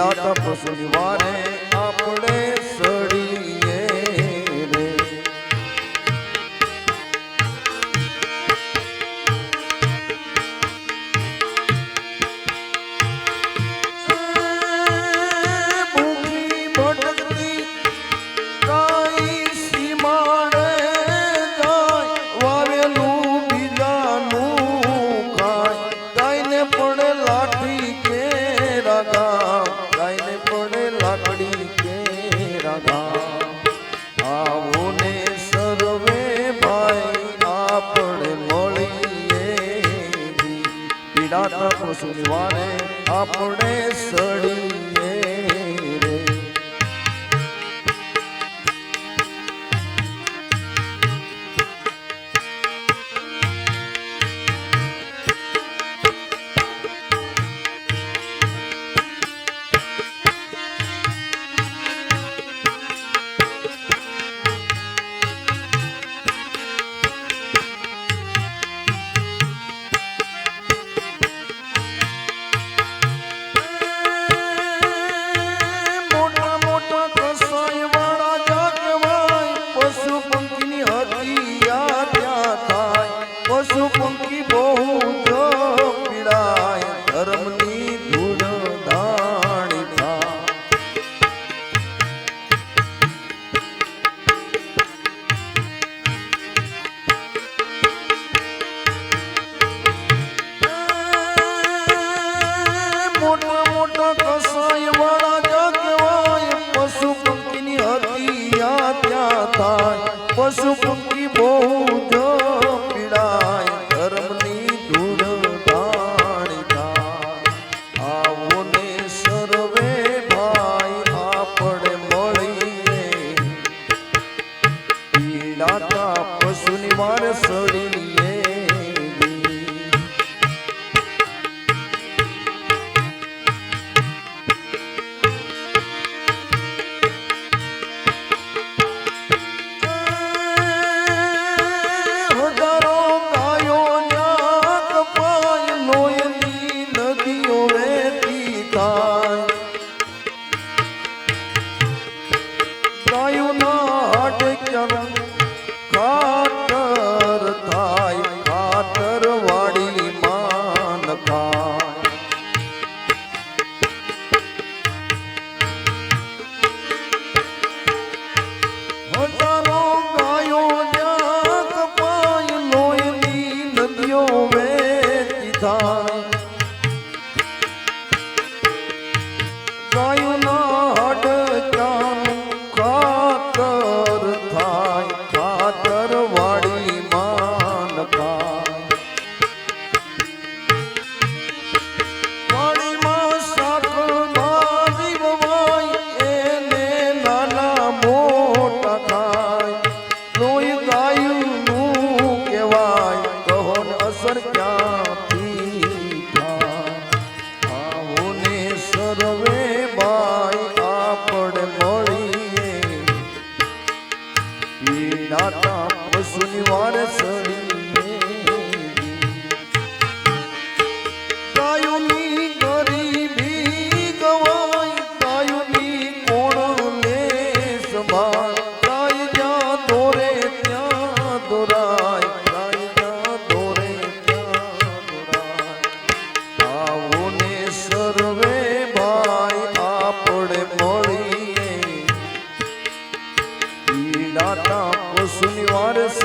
લીલા તપ સુનિવારે સુનિવારે આપણે સડી પશુ પંખી બહુ જો પીડાય, ધર્મની ધૂળ આવો ને સર્વે ભાઈ આપણે મળીને પીડાતા પશુની મારે સળીએ. চরণ રવે ભાઈ આપણ મળીએ. એ નાતા પશુની વારસણી વર્ષ